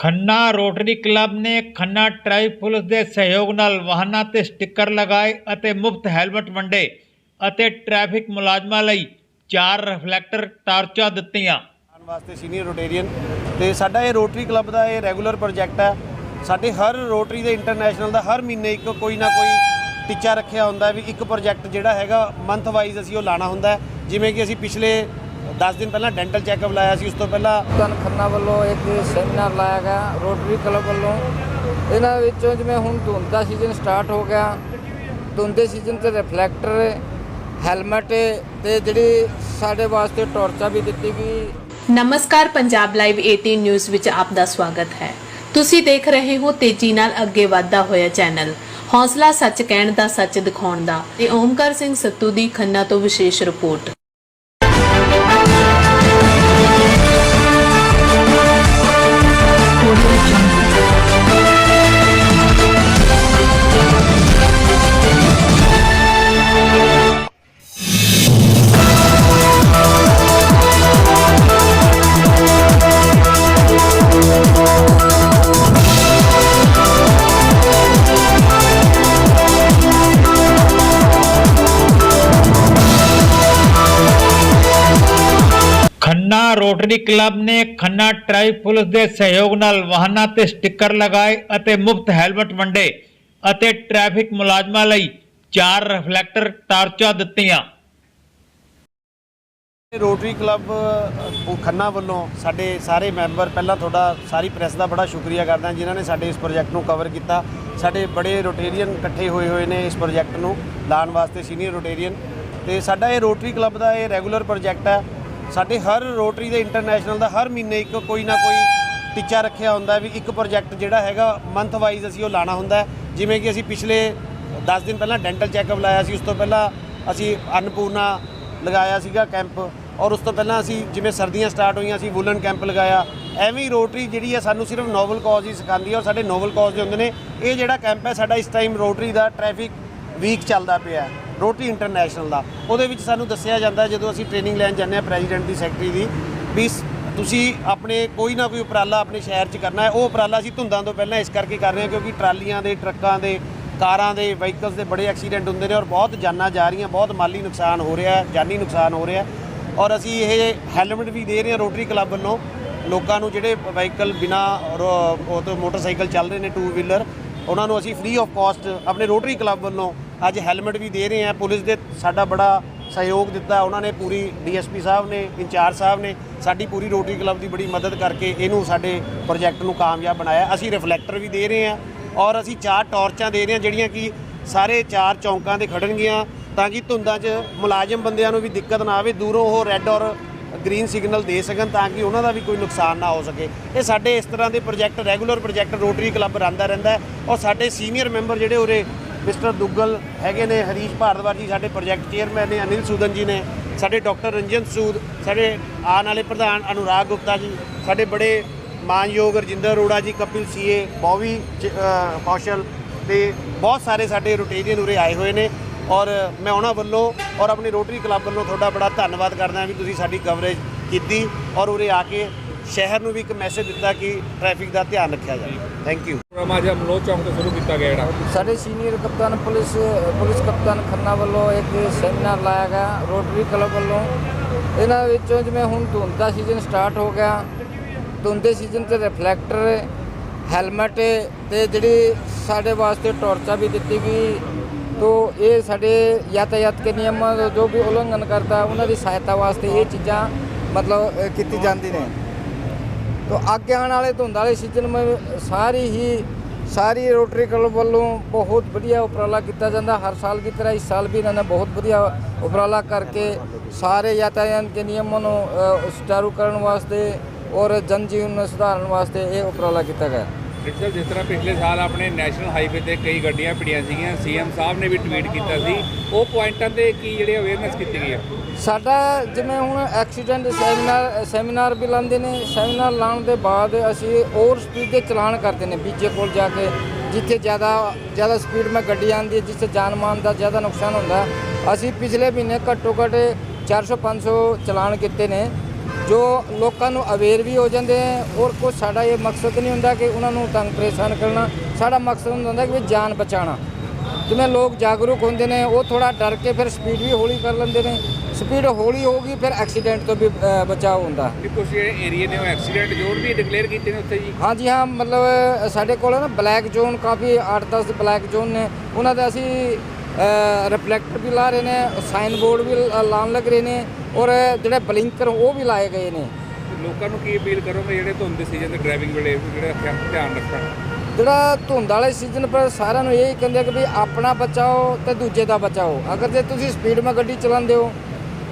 Khanna rotary club ਨੇ Khanna tribe police ਦੇ ਸਹਿਯੋਗ ਨਾਲ ਵਾਹਨਾਂ ਤੇ ਸਟicker ਲਗਾਏ ਅਤੇ ਮੁਫਤ ਹੈਲਮਟ ਵੰਡੇ ਅਤੇ ਟ੍ਰੈਫਿਕ ਮੁਲਾਜ਼ਮਾਂ ਲਈ ਚਾਰ ਰਿਫਲੈਕਟਰ ਟਾਰਚਾਂ ਦਿੱਤੀਆਂ। ਆਉਣ ਵਾਸਤੇ ਸੀਨੀਅਰ ਰੋਟੇਰੀਅਨ ਤੇ ਸਾਡਾ ਇਹ ਰੋਟਰੀ ਕਲੱਬ ਦਾ ਇਹ ਰੈਗੂਲਰ ਪ੍ਰੋਜੈਕਟ ਹੈ। ਸਾਡੇ ਹਰ ਰੋਟਰੀ ਦੇ ਇੰਟਰਨੈਸ਼ਨਲ ਦਾ ਹਰ ਮਹੀਨੇ ਇੱਕ ਕੋਈ ਨਾ ਕੋਈ ਟੀਚਾ ਰੱਖਿਆ ਹੁੰਦਾ ਵੀ ਇੱਕ ਪ੍ਰੋਜੈਕਟ ਜਿਹੜਾ ਹੈਗਾ ਮੰਥ ਵਾਈਜ਼ ਅਸੀਂ ਉਹ ਲਾਣਾ ਹੁੰਦਾ ਜਿਵੇਂ ਕਿ ਅਸੀਂ ਪਿਛਲੇ 10 ਦਿਨ ਪਹਿਲਾਂ ਡੈਂਟਲ ਚੈੱਕਅਪ ਲਾਇਆ ਸੀ ਉਸ ਤੋਂ ਪਹਿਲਾਂ ਤਨ ਖੰਨਾ ਵੱਲੋਂ ਇੱਕ ਸੈਮੀਨਾਰ ਲਾਇਆ ਗਿਆ ਰੋਟਰੀ ਕਲੱਬ ਵੱਲੋਂ। ਇਹਨਾਂ ਵਿੱਚੋਂ ਜਿਵੇਂ ਹੁਣ ਧੁੰਦ ਦਾ ਸੀਜ਼ਨ ਸਟਾਰਟ ਹੋ ਗਿਆ ਧੁੰਦ ਦੇ ਸੀਜ਼ਨ ਤੇ ਰਿਫਲੈਕਟਰ ਹੈਲਮਟ ਤੇ ਜਿਹੜੀ ਸਾਡੇ ਵਾਸਤੇ ਟਾਰਚਾਂ ਵੀ ਦਿੱਤੀ ਗਈ। ਨਮਸਕਾਰ ਪੰਜਾਬ ਲਾਈਵ 18 ਨਿਊਜ਼ ਵਿੱਚ ਆਪ ਦਾ ਸਵਾਗਤ ਹੈ। ਤੁਸੀਂ ਦੇਖ ਰਹੇ ਹੋ ਤੇਜ਼ੀ ਨਾਲ ਅੱਗੇ ਵਧਦਾ ਹੋਇਆ ਚੈਨਲ। ਹੌਸਲਾ ਸੱਚ ਕਹਿਣ ਦਾ ਸੱਚ ਦਿਖਾਉਣ ਦਾ। ਤੇ ਓਮਕਾਰ ਸਿੰਘ ਸੱਤੂ ਦੀ ਖੰਨਾ ਤੋਂ ਵਿਸ਼ੇਸ਼ ਰਿਪੋਰਟ। ਖੰਨਾ ਰੋਟਰੀ ਕਲੱਬ ਨੇ ਖੰਨਾ ਟ੍ਰਾਈਬ ਪੁਲਿਸ ਦੇ ਸਹਿਯੋਗ ਨਾਲ ਵਾਹਨਾਂ ਤੇ ਸਟicker ਲਗਾਏ ਅਤੇ ਮੁਫਤ ਹੈਲਮਟ ਵੰਡੇ ਅਤੇ ਟ੍ਰੈਫਿਕ ਮੁਲਾਜ਼ਮਾਂ ਲਈ ਚਾਰ ਰਿਫਲੈਕਟਰ ਟਾਰਚਾਂ ਦਿੱਤੀਆਂ। ਰੋਟਰੀ ਕਲੱਬ ਖੰਨਾ ਵੱਲੋਂ ਸਾਡੇ ਸਾਰੇ ਮੈਂਬਰ, ਪਹਿਲਾਂ ਤੁਹਾਡਾ ਸਾਰੀ ਪ੍ਰੈਸ ਦਾ ਬੜਾ ਸ਼ੁਕਰੀਆ ਕਰਦਾ ਜਿਨ੍ਹਾਂ ਨੇ ਸਾਡੇ ਇਸ ਪ੍ਰੋਜੈਕਟ ਨੂੰ ਕਵਰ ਕੀਤਾ। ਸਾਡੇ ਬੜੇ ਰੋਟੇਰੀਅਨ ਇਕੱਠੇ ਹੋਏ ਹੋਏ ਨੇ ਇਸ ਪ੍ਰੋਜੈਕਟ ਨੂੰ ਲਾਉਣ ਵਾਸਤੇ ਸੀਨੀਅਰ ਰੋਟੇਰੀਅਨ। ਤੇ ਸਾਡਾ ਇਹ ਰੋਟਰੀ ਕਲੱਬ ਦਾ ਇਹ ਰੈਗੂਲਰ ਪ੍ਰੋਜੈਕਟ ਹੈ। ਸਾਡੇ ਹਰ ਰੋਟਰੀ ਦੇ ਇੰਟਰਨੈਸ਼ਨਲ ਦਾ ਹਰ ਮਹੀਨੇ ਇੱਕ ਕੋਈ ਨਾ ਕੋਈ ਟੀਚਾ ਰੱਖਿਆ ਹੁੰਦਾ ਵੀ ਇੱਕ ਪ੍ਰੋਜੈਕਟ ਜਿਹੜਾ ਹੈਗਾ ਮੰਥ ਵਾਈਜ਼ ਅਸੀਂ ਉਹ ਲਾਣਾ ਹੁੰਦਾ ਜਿਵੇਂ ਕਿ ਅਸੀਂ ਪਿਛਲੇ 10 ਦਿਨ ਪਹਿਲਾਂ ਡੈਂਟਲ ਚੈੱਕਅਪ ਲਾਇਆ ਸੀ, ਉਸ ਤੋਂ ਪਹਿਲਾਂ ਅਸੀਂ ਅੰਨਪੂਰਨਾ ਲਗਾਇਆ ਸੀਗਾ ਕੈਂਪ ਔਰ ਉਸ ਤੋਂ ਪਹਿਲਾਂ ਅਸੀਂ ਜਿਵੇਂ ਸਰਦੀਆਂ ਸਟਾਰਟ ਹੋਈਆਂ ਅਸੀਂ ਵੂਲਨ ਕੈਂਪ ਲਗਾਇਆ। ਐਵੇਂ ਰੋਟਰੀ ਜਿਹੜੀ ਹੈ ਸਾਨੂੰ ਸਿਰਫ ਨੋਵਲ ਕਾਜ਼ ਹੀ ਸਿਖਾਉਂਦੀ ਹੈ ਔਰ ਸਾਡੇ ਨੋਵਲ ਕਾਜ਼ ਦੇ ਹੁੰਦੇ ਨੇ, ਇਹ ਜਿਹੜਾ ਕੈਂਪ ਹੈ ਸਾਡਾ ਇਸ ਟਾਈਮ ਰੋਟਰੀ ਦਾ ਟ੍ਰੈਫਿਕ ਵੀਕ ਚੱਲਦਾ ਪਿਆ ਹੈ ਰੋਟਰੀ ਇੰਟਰਨੈਸ਼ਨਲ ਦਾ। ਉਹਦੇ ਵਿੱਚ ਸਾਨੂੰ ਦੱਸਿਆ ਜਾਂਦਾ ਜਦੋਂ ਅਸੀਂ ਟ੍ਰੇਨਿੰਗ ਲੈਣ ਜਾਂਦੇ ਹਾਂ ਪ੍ਰੈਜ਼ੀਡੈਂਟ ਦੀ ਸੈਕਟਰੀ ਦੀ, ਵੀ ਤੁਸੀਂ ਆਪਣੇ ਕੋਈ ਨਾ ਕੋਈ ਉਪਰਾਲਾ ਆਪਣੇ ਸ਼ਹਿਰ 'ਚ ਕਰਨਾ ਹੈ। ਉਹ ਉਪਰਾਲਾ ਅਸੀਂ ਧੁੰਦਾਂ ਤੋਂ ਪਹਿਲਾਂ ਇਸ ਕਰਕੇ ਕਰ ਰਹੇ ਹਾਂ ਕਿਉਂਕਿ ਟਰਾਲੀਆਂ ਦੇ, ਟਰੱਕਾਂ ਦੇ, ਕਾਰਾਂ ਦੇ ਵਹੀਕਲਸ ਦੇ ਬੜੇ ਐਕਸੀਡੈਂਟ ਹੁੰਦੇ ਨੇ ਔਰ ਬਹੁਤ ਜਾਨਾਂ ਜਾ ਰਹੀਆਂ, ਬਹੁਤ ਮਾਲੀ ਨੁਕਸਾਨ ਹੋ ਰਿਹਾ ਹੈ, ਜਾਨੀ ਨੁਕਸਾਨ ਹੋ ਰਿਹਾ ਔਰ ਅਸੀਂ ਇਹ ਹੈਲਮਟ ਵੀ ਦੇ ਰਹੇ ਹਾਂ ਰੋਟਰੀ ਕਲੱਬ ਵੱਲੋਂ। ਲੋਕਾਂ ਨੂੰ ਜਿਹੜੇ ਵਹੀਕਲ ਬਿਨਾ ਉਹ ਤੋਂ ਮੋਟਰਸਾਈਕਲ ਚੱਲ ਰਹੇ ਨੇ ਟੂ ਵੀਲਰ ਉਹਨਾਂ ਨੂੰ ਅਸੀਂ ਫ੍ਰੀ ਆਫ ਕਾਸਟ ਆਪਣੇ ਰੋਟਰੀ ਕਲੱਬ ਵੱਲੋਂ ਅੱਜ ਹੈਲਮਟ ਵੀ ਦੇ ਰਹੇ ਹਾਂ ਪੁਲਿਸ ਦੇ ਸਾਡਾ ਬੜਾ ਸਹਿਯੋਗ ਦਿੱਤਾ। ਉਹਨਾਂ ਨੇ ਪੂਰੀ ਡੀਐਸਪੀ ਸਾਹਿਬ ਨੇ, ਇੰਚਾਰਜ ਸਾਹਿਬ ਨੇ, ਸਾਡੀ ਪੂਰੀ ਰੋਟਰੀ ਕਲੱਬ ਦੀ ਬੜੀ ਮਦਦ ਕਰਕੇ ਇਹਨੂੰ ਸਾਡੇ ਪ੍ਰੋਜੈਕਟ ਨੂੰ ਕਾਮਯਾਬ ਬਣਾਇਆ। ਅਸੀਂ ਰਿਫਲੈਕਟਰ ਵੀ ਦੇ ਰਹੇ ਹਾਂ ਔਰ ਅਸੀਂ ਚਾਰ ਟਾਰਚਾਂ ਦੇ ਰਹੇ ਹਾਂ ਜਿਹੜੀਆਂ ਕਿ ਸਾਰੇ ਚਾਰ ਚੌਂਕਾਂ ਦੇ ਖੜਨਗੀਆਂ ਤਾਂ ਕਿ ਧੁੰਦਾਂ 'ਚ ਮੁਲਾਜ਼ਮ ਬੰਦਿਆਂ ਨੂੰ ਵੀ ਦਿੱਕਤ ਨਾ ਆਵੇ, ਦੂਰੋਂ ਉਹ ਰੈੱਡ ਔਰ ਗ੍ਰੀਨ ਸਿਗਨਲ ਦੇ ਸਕਣ ਤਾਂ ਕਿ ਉਹਨਾਂ ਦਾ ਵੀ ਕੋਈ ਨੁਕਸਾਨ ਨਾ ਹੋ ਸਕੇ। ਇਹ ਸਾਡੇ ਇਸ ਤਰ੍ਹਾਂ ਦੇ project regular project Rotary club ਰਹਿੰਦਾ ਰਹਿੰਦਾ ਔਰ ਸਾਡੇ ਸੀਨੀਅਰ ਮੈਂਬਰ ਜਿਹੜੇ ਉਰੇ ਮਿਸਟਰ ਦੁੱਗਲ ਹੈਗੇ ਨੇ, ਹਰੀਸ਼ ਭਾਰਦਵਾਜ ਜੀ ਸਾਡੇ ਪ੍ਰੋਜੈਕਟ ਚੇਅਰਮੈਨ ਨੇ, ਅਨਿਲ ਸੂਦਨ ਜੀ ਨੇ, ਸਾਡੇ ਡਾਕਟਰ ਰੰਜਨ ਸੂਦ, ਸਾਡੇ ਆਉਣ ਵਾਲੇ ਪ੍ਰਧਾਨ ਅਨੁਰਾਗ ਗੁਪਤਾ ਜੀ, ਸਾਡੇ ਬੜੇ ਮਾਨਯੋਗ ਰਜਿੰਦਰ ਅਰੋੜਾ ਜੀ, ਕਪਿਲ ਸੀਏ, ਬੌਵੀ ਚ- ਕੌਸ਼ਲ ਤੇ ਬਹੁਤ ਸਾਰੇ ਸਾਡੇ ਰੋਟੇਰੀਅਨ ਉਰੇ ਆਏ ਹੋਏ ਨੇ ਔਰ ਮੈਂ ਉਹਨਾਂ ਵੱਲੋਂ ਔਰ ਆਪਣੀ ਰੋਟਰੀ ਕਲੱਬ ਵੱਲੋਂ ਤੁਹਾਡਾ ਬੜਾ ਧੰਨਵਾਦ ਕਰਦਾ ਵੀ ਤੁਸੀਂ ਸਾਡੀ ਕਵਰੇਜ ਕੀਤੀ ਔਰ ਉਰੇ ਆ ਕੇ ਸ਼ਹਿਰ ਨੂੰ ਵੀ ਇੱਕ ਮੈਸੇਜ ਦਿੱਤਾ ਕਿ ਟ੍ਰੈਫਿਕ ਦਾ ਧਿਆਨ ਰੱਖਿਆ ਜਾਵੇ। ਥੈਂਕ ਯੂ ਪ੍ਰੋਗਰਾਮ ਅੱਜ ਅਮਲੋਹ ਚੌਂਕ ਤੋਂ ਸ਼ੁਰੂ ਕੀਤਾ ਗਿਆ ਜਿਹੜਾ। ਸਾਡੇ ਸੀਨੀਅਰ ਕਪਤਾਨ ਪੁਲਿਸ ਪੁਲਿਸ ਕਪਤਾਨ ਖੰਨਾ ਵੱਲੋਂ ਇੱਕ ਸੈਮੀਨਾਰ ਲਾਇਆ ਗਿਆ ਰੋਟਰੀ ਕਲੱਬ ਵੱਲੋਂ। ਇਹਨਾਂ ਵਿੱਚੋਂ ਜਿਵੇਂ ਹੁਣ ਧੁੰਦ ਦਾ ਸੀਜ਼ਨ ਸਟਾਰਟ ਹੋ ਗਿਆ ਧੁੰਦ ਦੇ ਸੀਜ਼ਨ ਤੇ ਰਿਫਲੈਕਟਰ ਹੈਲਮਟ ਤੇ ਜਿਹੜੀ ਸਾਡੇ ਵਾਸਤੇ ਟਾਰਚਾਂ ਵੀ ਦਿੱਤੀ ਗਈ। ਤੋ ਇਹ ਸਾਡੇ ਯਾਤਾਯਾਤ ਕੇ ਨਿਯਮਾਂ ਦਾ ਜੋ ਵੀ ਉਲੰਘਣ ਕਰਦਾ ਉਹਨਾਂ ਦੀ ਸਹਾਇਤਾ ਵਾਸਤੇ ਇਹ ਚੀਜ਼ਾਂ ਮਤਲਬ ਕੀਤੀ ਜਾਂਦੀ ਨੇ। ਤੋ ਅੱਗੇ ਆਉਣ ਵਾਲੇ ਧੁੰਦ ਵਾਲੇ ਸੀਜ਼ਨ ਵਿੱਚ ਸਾਰੀ ਹੀ, ਸਾਰੀ ਰੋਟਰੀ ਕਲੱਬ ਵੱਲੋਂ ਬਹੁਤ ਵਧੀਆ ਉਪਰਾਲਾ ਕੀਤਾ ਜਾਂਦਾ। ਹਰ ਸਾਲ ਦੀ ਤਰ੍ਹਾਂ ਇਸ ਸਾਲ ਵੀ ਇਹਨਾਂ ਨੇ ਬਹੁਤ ਵਧੀਆ ਉਪਰਾਲਾ ਕਰਕੇ ਸਾਰੇ ਯਾਤਾਯਾਤ ਦੇ ਨਿਯਮਾਂ ਨੂੰ ਸੁਚਾਰੂ ਕਰਨ ਵਾਸਤੇ ਔਰ ਜਨ ਜੀਵਨ ਨੂੰ ਸੁਧਾਰਨ ਵਾਸਤੇ ਇਹ ਉਪਰਾਲਾ ਕੀਤਾ ਗਿਆ। ਡਿਜੀਟਲ ਜਿਸ ਤਰ੍ਹਾਂ ਪਿਛਲੇ ਸਾਲ ਆਪਣੇ ਨੈਸ਼ਨਲ ਹਾਈਵੇ ਤੇ ਕਈ ਗੱਡੀਆਂ ਭਿੜੀਆਂ ਸੀਗੀਆਂ, ਸੀਐਮ ਸਾਹਿਬ ਨੇ ਵੀ ਟਵੀਟ ਕੀਤਾ ਸੀ। ਉਹ ਪੁਆਇੰਟਾਂ ਤੇ ਕੀ ਜਿਹੜੇ ਅਵੇਅਰਨੈਸ ਕੀਤੀ ਗਈ ਹੈ ਸਾਡਾ ਜਿਵੇਂ ਹੁਣ ਐਕਸੀਡੈਂਟ, ਸੈਮੀਨਾਰ ਸੈਮੀਨਾਰ ਵੀ ਲਾਉਂਦੇ ਨੇ। ਸੈਮੀਨਾਰ ਲਾਉਣ ਦੇ ਬਾਅਦ ਅਸੀਂ ਹੋਰ ਸਪੀਡ ਦੇ ਚਲਾਨ ਕਰਦੇ ਨੇ ਬੀਜੇ ਕੋਲ ਜਾ ਕੇ, ਜਿੱਥੇ ਜ਼ਿਆਦਾ ਜ਼ਿਆਦਾ ਸਪੀਡ ਮੈਂ ਗੱਡੀ ਆਉਂਦੀ ਹੈ, ਜਿੱਥੇ ਜਾਨ ਮਾਨ ਦਾ ਜ਼ਿਆਦਾ ਨੁਕਸਾਨ ਹੁੰਦਾ। ਅਸੀਂ ਪਿਛਲੇ ਮਹੀਨੇ ਘੱਟੋ ਘੱਟ 400 500 ਚਲਾਨ ਕੀਤੇ ਨੇ। ਜੋ ਲੋਕਾਂ ਨੂੰ ਅਵੇਅਰ ਵੀ ਹੋ ਜਾਂਦੇ ਹੈ ਔਰ ਕੁਛ ਸਾਡਾ ਇਹ ਮਕਸਦ ਨਹੀਂ ਹੁੰਦਾ ਕਿ ਉਹਨਾਂ ਨੂੰ ਤੰਗ ਪਰੇਸ਼ਾਨ ਕਰਨਾ। ਸਾਡਾ ਮਕਸਦ ਹੁੰਦਾ ਕਿ ਵੀ ਜਾਨ ਬਚਾਉਣਾ। ਜਿਵੇਂ ਲੋਕ ਜਾਗਰੂਕ ਹੁੰਦੇ ਨੇ ਉਹ ਥੋੜਾ ਡਰ ਕੇ ਫਿਰ ਸਪੀਡ ਵੀ ਹੌਲੀ ਕਰ ਲੈਂਦੇ ਨੇ। ਸਪੀਡ ਹੌਲੀ ਹੋਊਗੀ ਫਿਰ ਐਕਸੀਡੈਂਟ ਤੋਂ ਵੀ ਬਚਾਅ ਹੁੰਦਾ। ਕੁਝ ਏਰੀਏ ਨੇ ਉਹ ਐਕਸੀਡੈਂਟ ਜ਼ੋਨ ਵੀ ਡਿਕਲੇਅਰ ਕੀਤੇ ਨੇ ਉੱਥੇ ਜੀ? ਹਾਂਜੀ ਹਾਂ ਮਤਲਬ ਸਾਡੇ ਕੋਲ ਨਾ ਬਲੈਕ ਜ਼ੋਨ ਕਾਫੀ 8-10 ਬਲੈਕ ਜ਼ੋਨ ਨੇ। ਉਹਨਾਂ ਦਾ ਅਸੀਂ ਰਿਫਲੈਕਟਰ ਵੀ ਲਾ ਰਹੇ ਨੇ ਸਾਈਨ ਬੋਰਡ ਵੀ ਲਾਉਣ ਲੱਗ ਰਹੇ ਨੇ ਔਰ ਜਿਹੜੇ ਬਲਿੰਕਰ ਉਹ ਵੀ ਲਾਏ ਗਏ ਨੇ। ਲੋਕਾਂ ਨੂੰ ਕੀ ਅਪੀਲ ਕਰੋਗੇ ਜਿਹੜੇ ਧੁੰਦ ਦੇ ਸੀਜ਼ਨ ਤੇ ਡਰਾਈਵਿੰਗ ਵੇਲੇ ਜਿਹੜਾ ਧਿਆ- ਧਿਆਨ ਰੱਖਣ? ਜਿਹੜਾ ਧੁੰਦ ਵਾਲੇ ਸੀਜ਼ਨ ਪਰ ਸਾਰਿਆਂ ਨੂੰ ਇਹ ਕਹਿੰਦੇ ਕਿ ਵੀ ਆਪਣਾ ਬਚਾਓ ਤੇ ਦੂਜੇ ਦਾ ਬਚਾਓ। ਅਗਰ ਜੇ ਤੁਸੀਂ ਸਪੀਡ 'ਮਾ ਗੱਡੀ ਚਲਾਉਂਦੇ ਹੋ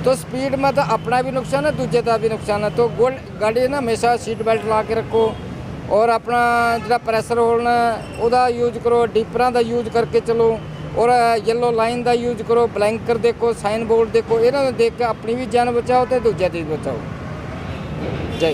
ਤਾਂ ਸਪੀਡ 'ਮਾ ਤਾਂ ਆਪਣਾ ਵੀ ਨੁਕਸਾਨ ਹੈ ਦੂਜੇ ਦਾ ਵੀ ਨੁਕਸਾਨ ਹੈ। ਤਾਂ ਗੋਲ ਗਾੜੀ ਨਾ ਹਮੇਸ਼ਾ ਸੀਟ ਬੈਲਟ ਲਾ ਕੇ ਰੱਖੋ ਔਰ ਆਪਣਾ ਜਿਹੜਾ ਪ੍ਰੈਸ਼ਰ ਹੋਲਣਾ ਉਹਦਾ ਯੂਜ਼ ਕਰੋ ਡੀਪਰਾਂ ਦਾ ਯੂਜ਼ ਕਰਕੇ ਚਲੋ। ਔਰ ਯੈਲੋ ਲਾਈਨ ਦਾ ਯੂਜ਼ ਕਰੋ ਬਲੈਂਕਰ ਦੇਖੋ ਸਾਈਨ ਬੋਰਡ ਦੇਖੋ, ਇਹਨਾਂ ਨੂੰ ਦੇਖ ਕੇ ਆਪਣੀ ਵੀ ਜਾਨ ਬਚਾਓ ਤੇ ਦੂਜਿਆਂ ਦੀ ਬਚਾਓ। ਜੈ